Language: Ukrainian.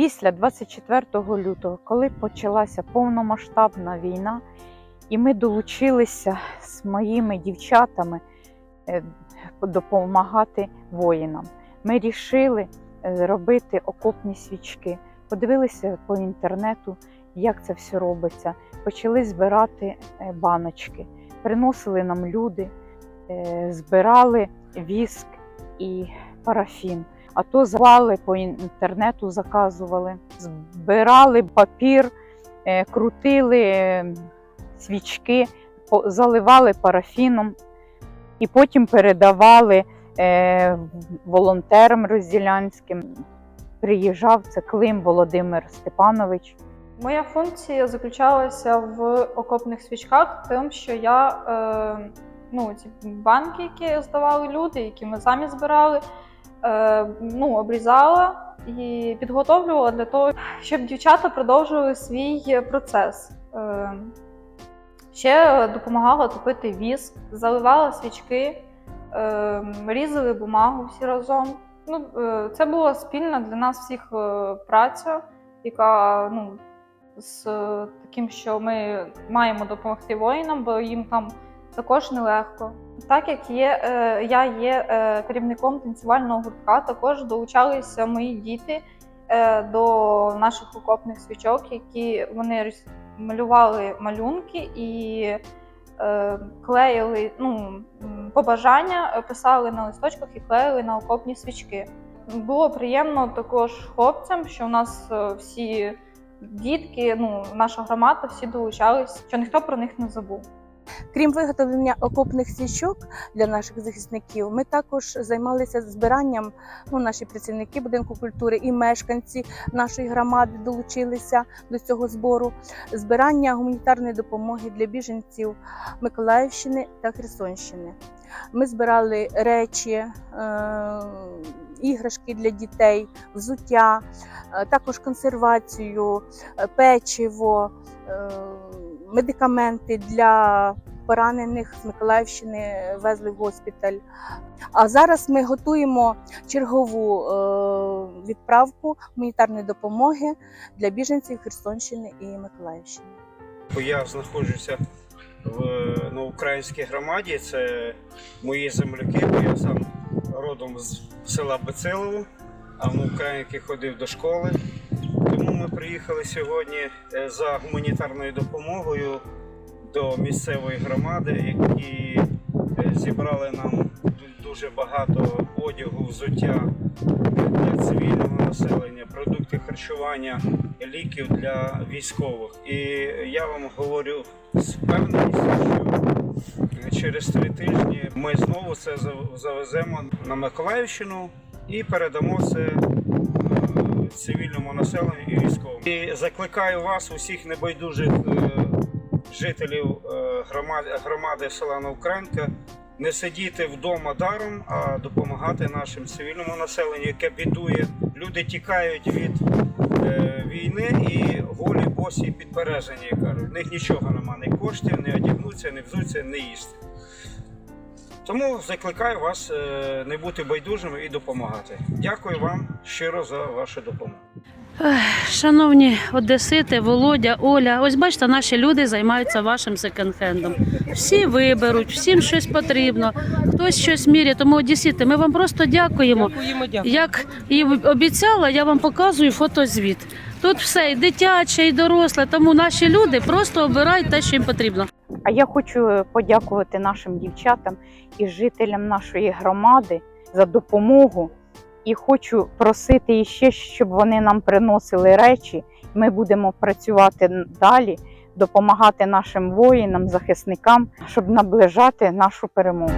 Після 24 лютого, коли почалася повномасштабна війна, і ми долучилися з моїми дівчатами е, допомагати воїнам. Ми рішили е, робити окопні свічки. Подивилися по інтернету, як це все робиться. Почали збирати е, баночки, приносили нам люди, збирали віск і парафін. А то звали по інтернету, заказували, збирали папір, е, крутили е, свічки, заливали парафіном і потім передавали е, волонтерам розділянським. Приїжджав це Клим Володимир Степанович. Моя функція заключалася в окопних свічках, тим, що я е, ну, ці банки, які здавали люди, які ми самі збирали, ну, обрізала і підготовлювала для того, щоб дівчата продовжували свій процес. Е, ще допомагала топити віск, заливала свічки, е, різали бумагу всі разом. Ну, е, це була спільна для нас всіх е, праця, яка ну, з е, таким, що ми маємо допомогти воїнам, бо їм там також нелегко. Так як є, е, я є е, керівником танцювального гуртка, також долучалися мої діти е, до наших окопних свічок, які вони малювали малюнки і клеїли ну, побажання, писали на листочках і клеїли на окопні свічки. Було приємно також хлопцям, що у нас всі дітки, ну наша громада, всі долучались, що ніхто про них не забув. Крім виготовлення окопних свічок для наших захисників, ми також займалися збиранням. Ну, наші працівники будинку культури і мешканці нашої громади долучилися до цього збору. Збирання гуманітарної допомоги для біженців Миколаївщини та Херсонщини. Ми збирали речі, е- іграшки для дітей, взуття, е, також консервацію, е, печиво. Медикаменти для поранених з Миколаївщини везли в госпіталь. А зараз ми готуємо чергову е, відправку гуманітарної допомоги для біженців Херсонщини і Миколаївщини. Я знаходжуся в ну, українській громаді. Це мої земляки, бо я сам родом з села Бецилово, а в Українки ходив до школи. Ми приїхали сьогодні е, за гуманітарною допомогою до місцевої громади, які е, зібрали нам дуже багато одягу, взуття для цивільного населення, продукти харчування, ліків для військових. І я вам говорю з певністю, що через три тижні ми знову це завеземо на Миколаївщину і передамо це е, цивільному населенню і військовим. І закликаю вас, усіх небайдужих е, жителів е, громади, села Новкранка, не сидіти вдома даром, а допомагати нашим цивільному населенню, яке бідує. Люди тікають від е, війни і голі босі підбережені, кажуть. В них нічого нема, ні коштів, не одягнуться, не взуться, не їсти. Тому закликаю вас е, не бути байдужими і допомагати. Дякую вам щиро за вашу допомогу. Шановні одесити, Володя, Оля, ось бачите, наші люди займаються вашим секонд-хендом. Всі виберуть, всім щось потрібно, хтось щось міряє. Тому одесити, ми вам просто дякуємо. Дякуємо, дякуємо. Як і обіцяла, я вам показую фотозвіт. Тут все і дитяче, і доросле, тому наші люди просто обирають те, що їм потрібно. А я хочу подякувати нашим дівчатам і жителям нашої громади за допомогу. І хочу просити іще, щоб вони нам приносили речі. Ми будемо працювати далі, допомагати нашим воїнам, захисникам, щоб наближати нашу перемогу.